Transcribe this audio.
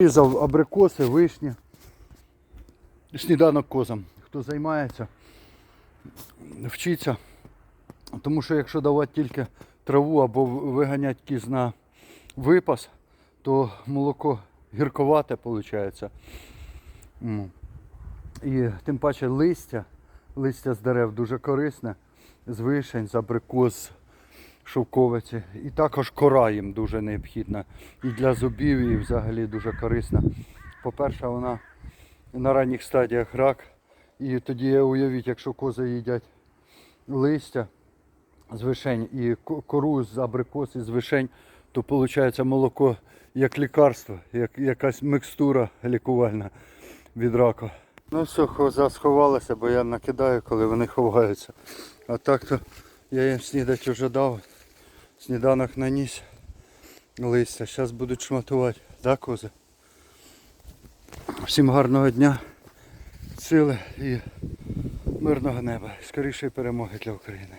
Різав абрикоси, вишні. Сніданок козам. Хто займається, вчиться. Тому що якщо давати тільки траву або виганяти кіз на випас, то молоко гірковате виходить. І тим паче листя, листя з дерев дуже корисне, з вишень, з абрикос, шовковиці. І також кора їм дуже необхідна. І для зубів, і взагалі дуже корисна. По-перше, вона на ранніх стадіях рак. І тоді уявіть, якщо кози їдять листя з вишень і кору з абрикос і з вишень, то виходить молоко як лікарство, як якась микстура лікувальна від раку. Ну все, коза сховалася, бо я накидаю, коли вони ховаються. А так то я їм снідати вже дав. Сніданок наніс листя. Зараз будуть шматувати, так, кози? Всім гарного дня, сили і мирного неба. Скорішої перемоги для України.